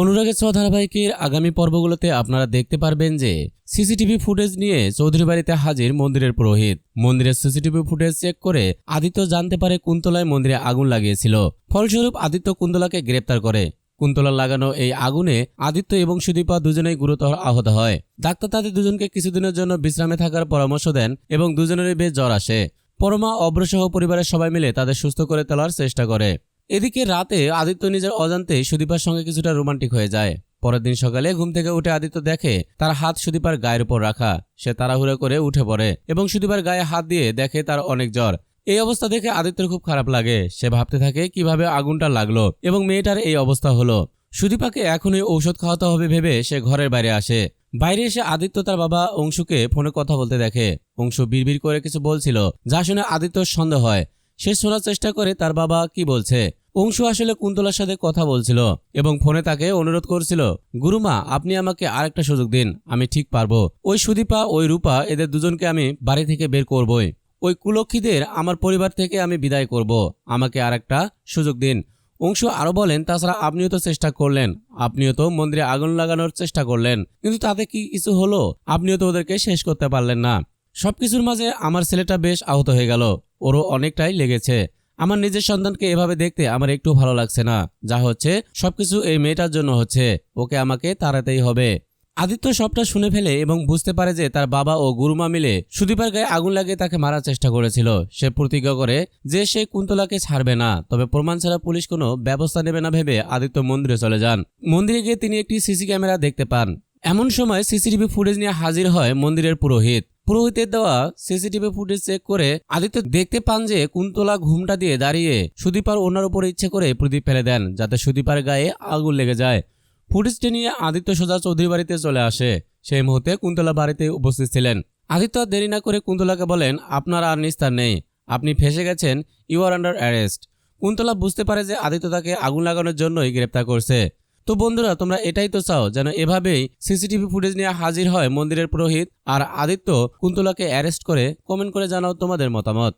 অনুরাগের ছ ধারাবাহিকের আগামী পর্বগুলোতে আপনারা দেখতে পারবেন যে সিসিটিভি ফুটেজ নিয়ে চৌধুরী বাড়িতে হাজির মন্দিরের পুরোহিত। মন্দিরের সিসিটিভি ফুটেজ চেক করে আদিত্য জানতে পারে কুন্তলায় মন্দিরে আগুন লাগিয়েছিল। ফলস্বরূপ, আদিত্য কুন্তলাকে গ্রেপ্তার করে। কুন্তলা লাগানো এই আগুনে আদিত্য এবং সুদীপা দুজনেই গুরুতর আহত হয়। ডাক্তার তাদের দুজনকে কিছুদিনের জন্য বিশ্রামে থাকার পরামর্শ দেন এবং দুজনেরই বেশ জ্বর আসে। পরমা, অব্রসহ পরিবারের সবাই মিলে তাদের সুস্থ করে তোলার চেষ্টা করে। এদিকে রাতে আদিত্য নিজের অজান্তে সুদীপার সঙ্গে কিছুটা রোমান্টিক হয়ে যায়। পরের দিন সকালে ঘুম থেকে উঠে আদিত্য দেখে তার হাত সুদীপার গায়ের উপর রাখা। সে তাড়াহুড়ো করে উঠে পড়ে এবং সুদীপার গায়ে হাত দিয়ে দেখে তার অনেক জ্বর। এই অবস্থা দেখে আদিত্যর খুব খারাপ লাগে। সে ভাবতে থাকে, কীভাবে আগুনটা লাগল এবং মেয়েটার এই অবস্থা হলো। সুদীপাকে এখনই ঔষধ খাওয়াতে হবে ভেবে সে ঘরের বাইরে আসে। বাইরে এসে আদিত্য তার বাবা অংশুকে ফোনে কথা বলতে দেখে। অংশু বিড়বিড় করে কিছু বলছিল, যা শুনে আদিত্যর সন্দেহ হয়। সে শোনার চেষ্টা করে তার বাবা কি বলছে। অংশু আসলে কুন্তলার সাথে কথা বলছিল এবং ফোনে তাকে অনুরোধ করছিল, গুরুমা, আপনি আমাকে আরেকটা সুযোগ দিন, আমি ঠিক পারব। ওই সুদীপা, ওই রূপা, এদের দুজনকে আমি বাড়ি থেকে বের করবই। ওই কুলক্ষীদের আমার পরিবার থেকে আমি বিদায় করব। আমাকে আরেকটা সুযোগ দিন। অংশু আরও বলেন, তাছাড়া আপনিও তো চেষ্টা করলেন। আপনিও তো মন্দিরে আগুন লাগানোর চেষ্টা করলেন। কিন্তু তাতে কি কিছু হলো? আপনিও তো ওদেরকে শেষ করতে পারলেন না। সবকিছুর মাঝে আমার ছেলেটা বেশ আহত হয়ে গেল। ওরও অনেকটাই লেগেছে। আমার নিজের সন্তানকে এভাবে দেখতে আমার একটু ভালো লাগছে না। যা হচ্ছে, সবকিছু এই মেয়েটার জন্য হচ্ছে। ওকে আমাকে তাড়াতেই হবে। আদিত্য সবটা শুনে ফেলে এবং বুঝতে পারে যে তার বাবা ও গুরুমা মিলে সুদীপার গায়ে আগুন লাগিয়ে তাকে মারার চেষ্টা করেছিল। সে প্রতিজ্ঞা করে যে সে কুন্তলাকে ছাড়বে না, তবে প্রমাণ ছাড়া পুলিশ কোনো ব্যবস্থা নেবে না ভেবে আদিত্য মন্দিরে চলে যান। মন্দিরে গিয়ে তিনি একটি সিসি ক্যামেরা দেখতে পান। এমন সময় সিসিটিভি ফুটেজ নিয়ে হাজির হয় মন্দিরের পুরোহিত। পুরোহিতের দেওয়া সিসিটিভি ফুটেজ চেক করে আদিত্য দেখতে পান যে কুন্তলা ঘুমটা দিয়ে দাঁড়িয়ে সুদীপার ওনার উপর ইচ্ছে করে প্রদীপ ফেলে দেন, যাতে সুদীপার গায়ে আগুন লেগে যায়। ফুটেজটি নিয়ে আদিত্য সোজা চৌধুরী বাড়িতে চলে আসে। সেই মুহূর্তে কুন্তলা বাড়িতে উপস্থিত ছিলেন। আদিত্য দেরি না করে কুন্তলাকে বলেন, আপনার আর নিস্তার নেই। আপনি ফেসে গেছেন। You are under arrest Kuntala বুঝতে পারে যে আদিত্য তাকে আগুন লাগানোর জন্যই গ্রেপ্তার করছে। তো বন্ধুরা, তোমরা এটাই তো চাও যেন এভাবেই সিসিটিভি ফুটেজ নিয়ে হাজির হয় মন্দিরের পুরোহিত আর আদিত্য কুন্তলাকে অ্যারেস্ট করে কমেন্ট করে জানাও তোমাদের মতামত।